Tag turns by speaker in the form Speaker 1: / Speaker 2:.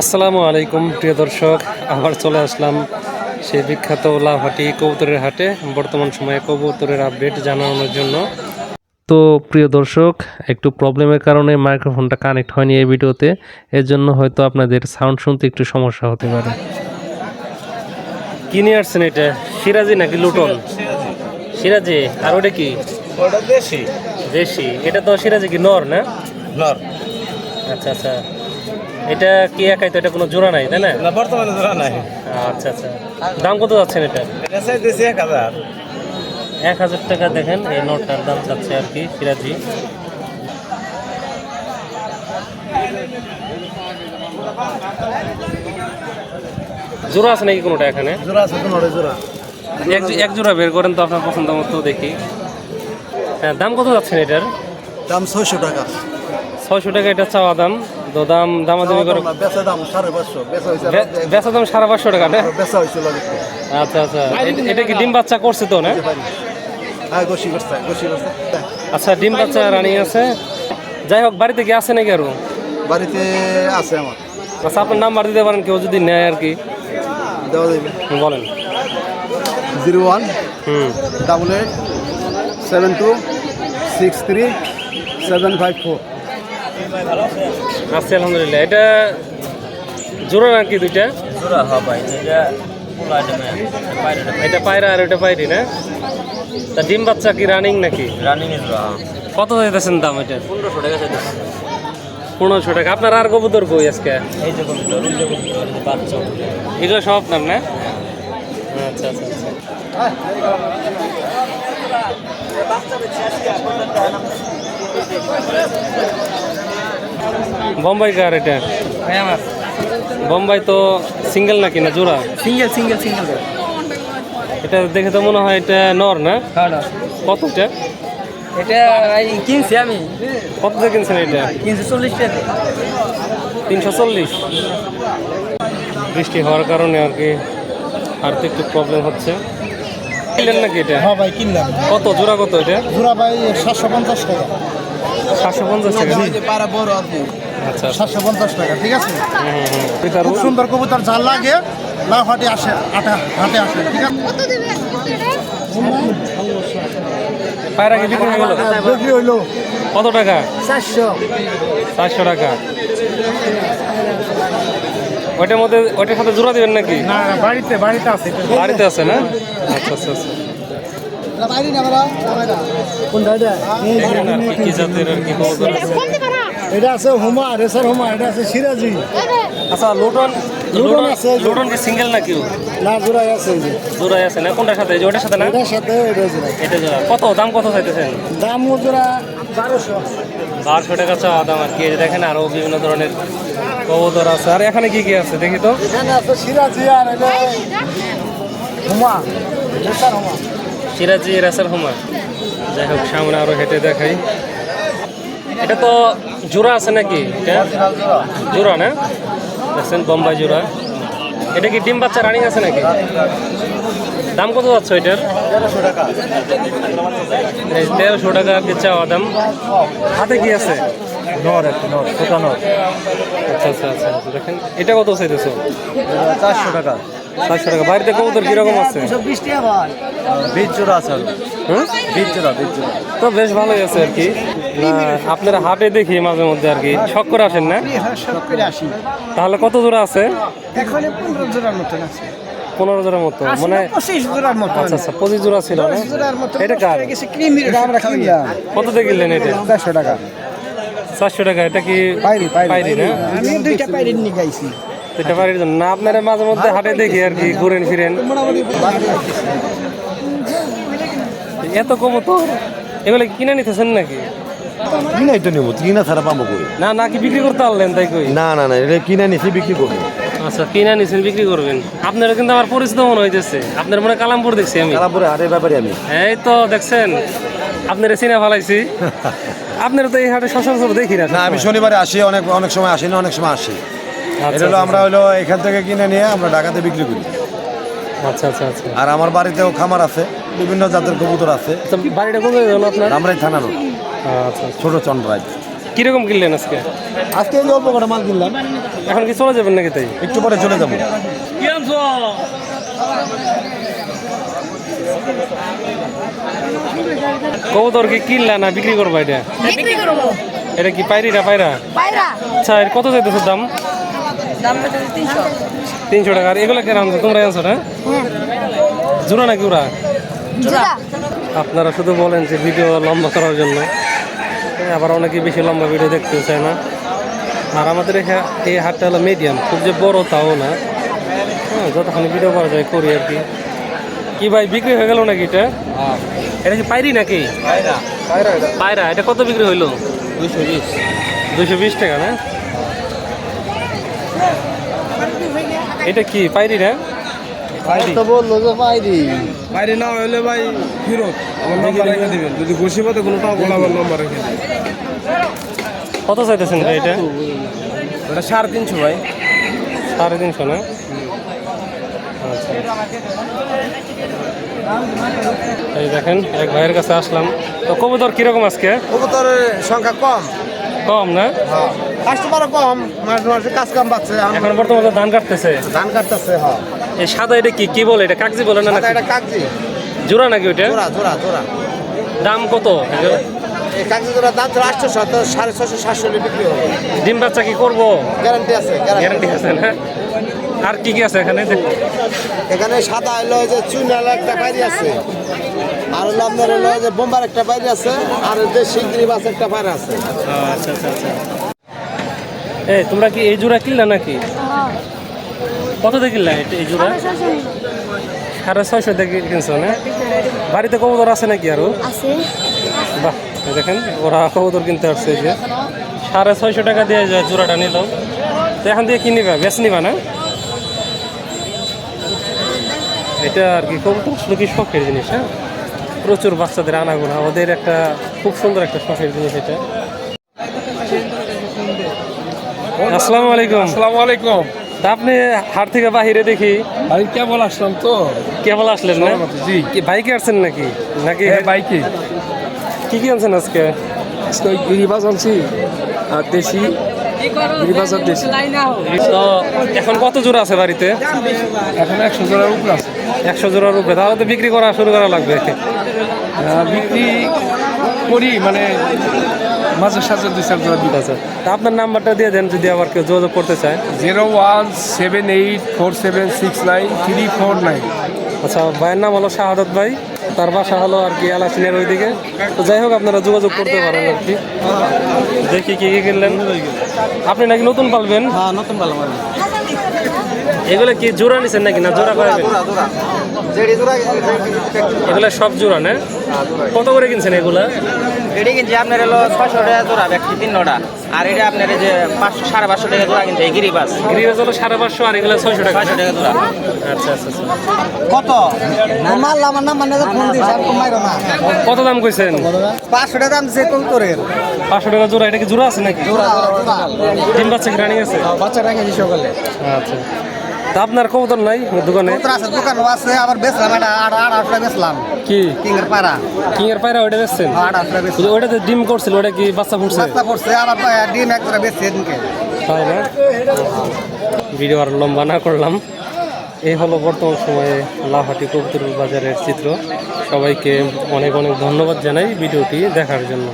Speaker 1: আসসালামু আলাইকুম প্রিয় দর্শক। আবার চলে আসলাম সেই বিখ্যাত লাভাটি কবুতরের হাটে। বর্তমান সময়ে কবুতরের আপডেট জানানোর জন্য। তো প্রিয় দর্শক একটু প্রবলেমের কারণে মাইক্রোফোনটা কানেক্ট হয়নি এই ভিডিওতে। এর জন্য হয়তো আপনাদের সাউন্ড শুনতে একটু সমস্যা হতে পারে। কিনে আসছেন এটা? সিরাজি নাকি লুটন? সিরাজি আর ওটা কি?
Speaker 2: ওটা দেশি।
Speaker 1: দেশি। এটা তো সিরাজি কি নর না?
Speaker 2: নর।
Speaker 1: আচ্ছা আচ্ছা। এটা কি একাই তো? এটা কোনো জোড়া নাই তাই না?
Speaker 2: না বর্তমানে ধরা নাই।
Speaker 1: আচ্ছা আচ্ছা। দাম কত যাচ্ছেন এটা?
Speaker 2: এটা চাই দেশি এক হাজার।
Speaker 1: এক হাজার টাকা দেখেন এই নোটটার দাম চাচ্ছে আর কি সিরাজি। জোড়া আছে নাকি কোনোটা এখানে?
Speaker 2: জোড়া আছে তোমার জোড়া।
Speaker 1: এক এক জোড়া বের করেন তো আপনার পছন্দ মতো দেখি। হ্যাঁ দাম কত যাচ্ছেন এটার?
Speaker 2: দাম ছয়শো টাকা।
Speaker 1: ছয়শো টাকা এটা চাওয়া দাম। তো দাম দামাদামি করে
Speaker 2: বেচা দাম সাড়ে পাঁচশো। বেচা হয়েছে
Speaker 1: বে- বেচা দাম সাড়ে পাঁচশো টাকা না?
Speaker 2: বেচা হয়েছিল
Speaker 1: আচ্ছা আচ্ছা। এটা কি ডিম বাচ্চা করছে তো না?
Speaker 2: হ্যাঁ
Speaker 1: আচ্ছা ডিম বাচ্চা রানিং আছে। যাই হোক বাড়িতে কি আছে নাকি আরও?
Speaker 2: বাড়িতে আছে আমার।
Speaker 1: আচ্ছা আপনার নাম্বার দিতে পারেন কেউ যদি নেয় আর কি।
Speaker 2: দেওয়া যাবে
Speaker 1: বলেন।
Speaker 2: জিরো ওয়ান
Speaker 1: হুম।
Speaker 2: Double eight seven two six three seven five four.
Speaker 1: আছি আলহামদুলিল্লাহ। এটা জোড়া নাকি দুইটা?
Speaker 3: জোড়া হওয়া পাই এটা
Speaker 1: এটা পায়রা আর ওটা পায়রি না? তা ডিম বাচ্চা কি রানিং নাকি?
Speaker 3: রানিং
Speaker 1: কত দিতেছেন দাম এটা?
Speaker 3: পনেরোশো টাকা
Speaker 1: পনেরোশো টাকা। আপনার আর কবুতর কই আজকে?
Speaker 3: এই যে কবিতা এই যে কবিতা বাচ্চা
Speaker 1: এগুলো সব আপনার না? আচ্ছা আচ্ছা আচ্ছা। বোম্বাই কার এটা? বোম্বাই তো সিঙ্গেল নাকি না জোড়া?
Speaker 3: সিঙ্গেল সিঙ্গেল সিঙ্গেল
Speaker 1: এটা দেখে তো মনে হয় এটা নর না? কত এটা?
Speaker 3: এটা কিনছি আমি।
Speaker 1: কত দিয়ে কিনছেন এটা?
Speaker 3: কিনছি চল্লিশ টাকা
Speaker 1: তিনশো চল্লিশ। বৃষ্টি হওয়ার কারণে আর কি আর তো একটু প্রবলেম হচ্ছে। কিনলেন নাকি এটা?
Speaker 2: হ্যাঁ ভাই কিনলাম।
Speaker 1: কত? জোড়া কত এটা?
Speaker 2: জোড়া ভাই সাতশো পঞ্চাশ টাকা।
Speaker 1: সাতশো পঞ্চাশ টাকা।
Speaker 2: বড় আপনি সাতশো পঞ্চাশ টাকা ঠিক আছে? খুব সুন্দর কবুতর যা লাগে লাভ হাটে আসে আটা হাটে আসে ঠিক আছে?
Speaker 4: কত
Speaker 1: পায়রা কি বিক্রি হয়ে গেল
Speaker 2: বিক্রি হইল।
Speaker 1: কত টাকা?
Speaker 2: চারশো।
Speaker 1: চারশো টাকা। ওইটার মধ্যে ওইটার সাথে জোড়া দিবেন নাকি?
Speaker 2: না বাড়িতে বাড়িতে আছে।
Speaker 1: বাড়িতে আছে না? আচ্ছা আচ্ছা আচ্ছা। কি জাতের আর কি
Speaker 2: এটা আছে হুমা রেসার হুমা এটা আছে সিরাজি।
Speaker 1: আচ্ছা লোটন
Speaker 2: লুটন আছে।
Speaker 1: লোটন কি সিঙ্গেল না কিউ
Speaker 2: না জোড়াই আছে।
Speaker 1: জোড়াই আছে না? কোনটার সাথে? এই ওটার সাথে না?
Speaker 2: এটার সাথে এটা জোড়া
Speaker 1: এটা জোড়া। কত? দাম কত চাইতেছেন?
Speaker 2: দাম জোড়া বারোশো।
Speaker 1: বারোশো টাকা চাওয়া দাম আর কি। দেখেন আরও বিভিন্ন ধরনের কবুতর আছে। আর এখানে কি কি আছে? দেখি তো।
Speaker 2: এখানে আছে সিরাজি আর এটা হুমা। রেসার হুমা।
Speaker 1: সিরাজি রাসার হোমা। যাই হোক সামনে আরও হেঁটে দেখাই। এটা তো জোড়া আছে নাকি? এটা জোড়া না? দেখছেন বোম্বাই জোড়া। এটা কি ডিম বাচ্চা রানিং আছে নাকি? দাম কত যাচ্ছে এটার?
Speaker 2: তেরোশো টাকা
Speaker 1: এই তেরোশো টাকা আর কি চাওয়া দাম হাতে কি আছে?
Speaker 2: নর একটা নর ছোটা নর।
Speaker 1: আচ্ছা আচ্ছা আচ্ছা আচ্ছা, দেখেন এটা কত চাইতেছো?
Speaker 2: চারশো টাকা।
Speaker 1: চারশো টাকা। বাড়িতে কবুতর কীরকম আছে?
Speaker 2: বীজ জোড়া আছে।
Speaker 1: হুম?
Speaker 2: বীজ জোড়া বীজ জোড়া।
Speaker 1: তো বেশ ভালোই আছে আর কি। আপনারা হাটে দেখি মাঝে মধ্যে আর কি। শখ করে আসেন না?
Speaker 2: করে আসি।
Speaker 1: তাহলে কত জোড়া আছে?
Speaker 2: এখানে পনেরো জোড়ার মতন আছে।
Speaker 1: পনেরো জোড়ার মতো মানে
Speaker 2: পঁচিশ জোড়ার মতন।
Speaker 1: আচ্ছা আচ্ছা পঁচিশ জোড়া ছিল এটা কার? কত দিয়ে কিনলেন এটা?
Speaker 2: চারশো টাকা।
Speaker 1: চারশো টাকা এটা কি
Speaker 2: পাইরি
Speaker 1: পাইরি। না?
Speaker 2: আমি দুইটা পাইরি নিয়ে গাইছি।
Speaker 1: এটা পাইরির জন্য। না আপনারা মাঝে মধ্যে হাটে দেখি আর কি ঘুরেন ফিরেন। এত কম তো? এগুলো কিনে নিতেছেন নাকি?
Speaker 5: কিনাই তো নেব কিনা ছাড়া পাবো কই?
Speaker 1: না নাকি বিক্রি করতে পারলেন তাই কই?
Speaker 5: না না না এটা কিনা নিছি বিক্রি করব।
Speaker 1: আচ্ছা কিনে নিছেন বিক্রি করবেন। আপনারা কিন্তু আমার পরিচিত মনে হইতেছে। আপনার মনে কালামপুর দেখছি আমি।
Speaker 5: হাটের ব্যাপারে আমি।
Speaker 1: এই তো দেখছেন আপনারা চিনে ফেলাইছি। আপনারা তো এই হাটে সচরাচর দেখি না
Speaker 5: না আমি শনিবারে আসি অনেক অনেক সময় আসি না অনেক সময় আসি।
Speaker 1: আচ্ছা,
Speaker 5: এটা হলো আমরা হলো এখান থেকে কিনে নিয়ে আমরা ঢাকাতে বিক্রি করি।
Speaker 1: আচ্ছা আচ্ছা আচ্ছা।
Speaker 5: আর আমার বাড়িতেও খামার আছে বিভিন্ন জাতের কবুতর আছে।
Speaker 1: বাড়িটা কোথায় আপনার?
Speaker 5: আমরাই থানা রোড।
Speaker 1: আচ্ছা আচ্ছা।
Speaker 5: ছোট চন্দ্রাই
Speaker 1: কীরকম কিনলেন আজকে?
Speaker 5: আজকে এই অল্প কটা মাল কিনলাম।
Speaker 1: এখন কি চলে যাবেন নাকি তাই?
Speaker 5: একটু পরে চলে যাব।
Speaker 1: কবুতর কি কিনলা না বিক্রি করবা এটা? এটা কি পায়রিটা পায়রা?
Speaker 4: পায়রা।
Speaker 1: আচ্ছা এর কত চাইতেছে দাম?
Speaker 4: তিনশো।
Speaker 1: টাকা। আর এগুলো কেন আনছো তোমরা আনছো না? জোড়া নাকি ওরা? আপনারা শুধু বলেন যে ভিডিও লম্বা করার জন্য। হ্যাঁ, আবার অনেকে বেশি লম্বা ভিডিও দেখতে চায় না। আর আমাদের এই হাটটা হলো মিডিয়াম খুব যে বড় তাও না। হ্যাঁ যতক্ষণ ভিডিও করা যায় করি আর কি। কি ভাই বিক্রি হয়ে গেল নাকি এটা? এটা কি পাইরি নাকি? পায়রা এটা। কত বিক্রি হইল?
Speaker 3: দুশো বিশ।
Speaker 1: দুশো বিশ টাকা না? এটা কি পাইরি না?
Speaker 2: তো বলল যে পাইরি।
Speaker 6: বাইরে না হলে ভাই ফিরত। আমার নাম্বার রেখে দিবেন। যদি বসে পাতে কোনো টাকা বলে আমার নাম্বার রেখে দিবেন।
Speaker 1: কত চাইতেছেন ভাই এটা?
Speaker 6: ওটা সাড়ে তিনশো ভাই।
Speaker 1: সাড়ে তিনশো না? আচ্ছা। এই দেখেন এক ভাইয়ের কাছে আসলাম। তো কবুতর কীরকম আজকে?
Speaker 2: কবুতরের সংখ্যা কম।
Speaker 1: কম না?
Speaker 2: কাস্টমারও কম মাঝে মাঝে কাজ কাম পাচ্ছে
Speaker 1: এখন বর্তমানে ধান কাটতেছে।
Speaker 2: ধান কাটতেছে হ্যাঁ।
Speaker 1: এই সাদা এটা কি কি বলে এটা? কাগজি বলে না
Speaker 2: এটা কাগজি
Speaker 1: জোড়া নাকি ওইটা?
Speaker 2: জোড়া জোড়া জোড়া।
Speaker 1: দাম কত?
Speaker 2: এই কাগজি জোড়া দাম ছিল আটশো তো সাড়ে ছশো সাতশো বিক্রি হবে।
Speaker 1: ডিম বাচ্চা কি করব?
Speaker 2: গ্যারান্টি আছে গ্যারান্টি
Speaker 1: আছে না? আর কি কি আছে এখানে? দেখো।
Speaker 2: এখানে সাদা হলো ওই যে চুনাল একটা বাইরে আছে আর হলো আপনার হলো যে বোম্বার একটা বাইরে আছে আর যে শিগগিরি মাছ একটা বাইরে আছে।
Speaker 1: আচ্ছা আচ্ছা আচ্ছা। এই তোমরা কি এই জোড়া কিনলা নাকি? কত দিয়ে কিনলা এই জোড়া? সাড়ে ছয়শো দিয়ে কিনছো না? বাড়িতে কবুতর আছে নাকি আরও?
Speaker 4: আছে।
Speaker 1: বাহ। দেখেন ওরা কবুতর কিনতে আসছে যে। সাড়ে ছয়শো টাকা দিয়ে যায় জোড়াটা নিলাম তো এখান দিয়ে কিনিবা বেশ নিবা না? এটা আর কি কবুতর? আসলে কি শখের জিনিস হ্যাঁ? প্রচুর বাচ্চাদের আনাগোনা। ওদের একটা খুব সুন্দর একটা শখের জিনিস এটা। আসসালামু আলাইকুম।
Speaker 6: আসসালামু আলাইকুম।
Speaker 1: তা আপনি হাট থেকে বাহিরে দেখি।
Speaker 6: আমি কেবল আসলাম তো।
Speaker 1: কেবল আসলেন না?
Speaker 6: জি।
Speaker 1: বাইকে আসছেন নাকি? নাকি
Speaker 6: হ্যাঁ বাইকে।
Speaker 1: কি কি আনছেন আজকে?
Speaker 6: আজকে ওই আনছি আর দেশি গিরিবাজ আর দেশি।
Speaker 1: তো এখন কত জোড়া আছে বাড়িতে?
Speaker 6: এখন একশো জোড়ার উপরে আছে।
Speaker 1: একশো জোড়ার উপরে। তাহলে তো বিক্রি করা শুরু করা লাগবে
Speaker 6: বিক্রি করি মানে মাঝে সাঝে দুই চার জোড়া বিক্রি
Speaker 1: আছে। তা আপনার নাম্বারটা দিয়ে দেন যদি আবার কেউ যোগাযোগ করতে চায়।
Speaker 6: Zero one seven eight four seven six nine three four nine.
Speaker 1: আচ্ছা ভাইয়ের নাম হলো শাহাদত ভাই। তার বাসা হলো আর কি আলাসিনের ওইদিকে। তো যাই হোক আপনারা যোগাযোগ করতে পারেন আর কি। দেখি কি কি কিনলেন। আপনি নাকি নতুন পালবেন
Speaker 2: হ্যাঁ নতুন মানে
Speaker 1: এগুলো কি জোড়া নিছেন নাকি না জোড়া করাবেন
Speaker 2: জোড়া
Speaker 1: এগুলো সব জোড়া না? কত করে কিনছেন এগুলা?
Speaker 3: এটি কিনছি আপনার হলো ছয়শো টাকা জোড়া ব্যক্তি তিন নটা আর এটা আপনার এই যে পাঁচশো সাড়ে পাঁচশো টাকা জোড়া কিন্তু এই গিরিবাস
Speaker 1: গিরিবাস হলো সাড়ে পাঁচশো আর এগুলো ছয়শো টাকা।
Speaker 3: ছয়শো টাকা জোড়া।
Speaker 1: আচ্ছা আচ্ছা কত?
Speaker 2: কত মাল আমার নাম মানে ফোন দিয়েছে না।
Speaker 1: কত দাম কইছেন?
Speaker 2: পাঁচশো টাকা দাম যে করে
Speaker 1: পাঁচশো টাকা জোড়া এটা কি জোড়া আছে নাকি?
Speaker 2: জোড়া ডিম
Speaker 1: তিন বাচ্চা কি রানিং আছে?
Speaker 2: বাচ্চা রানিং সকালে।
Speaker 1: আচ্ছা। তা আপনার কবুতর নাই দোকানে?
Speaker 2: কবুতর আছে দোকানও আছে আবার বেচলাম এটা আট আট আটটা বেচলাম।
Speaker 1: কি?
Speaker 2: কিংয়ের
Speaker 1: পায়রা। ওইটা বেচছেন?
Speaker 2: আট আটটা
Speaker 1: ওই যে ওইটাতে ডিম করছিল ওটা কি বাচ্চা ফুটছে?
Speaker 2: বাচ্চা পড়ছে আবার ডিম এক জোড়া বেচছে এদিনকে।
Speaker 1: তাই না? ভিডিও আর লম্বা না করলাম। এই হলো বর্তমান সময়ে লাহাটি কবুতর বাজারের চিত্র। সবাইকে অনেক অনেক ধন্যবাদ জানাই ভিডিওটি দেখার জন্য।